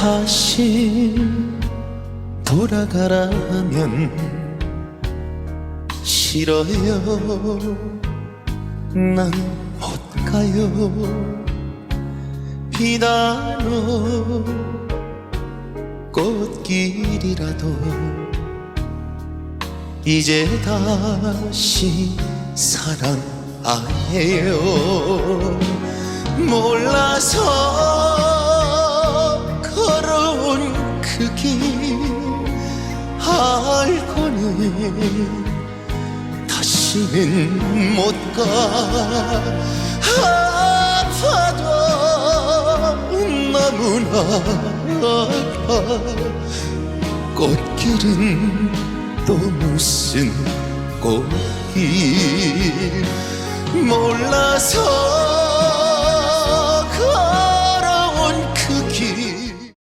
다시 돌아가라 하면 싫어요. 난 못 가요. 비단로 꽃길이라도 이제 다시 사랑 안 해요. 몰라서 그길 알고는 다시는 못가. 아파도 너무나 아파. 꽃길은 또 무슨 꽃길 몰라서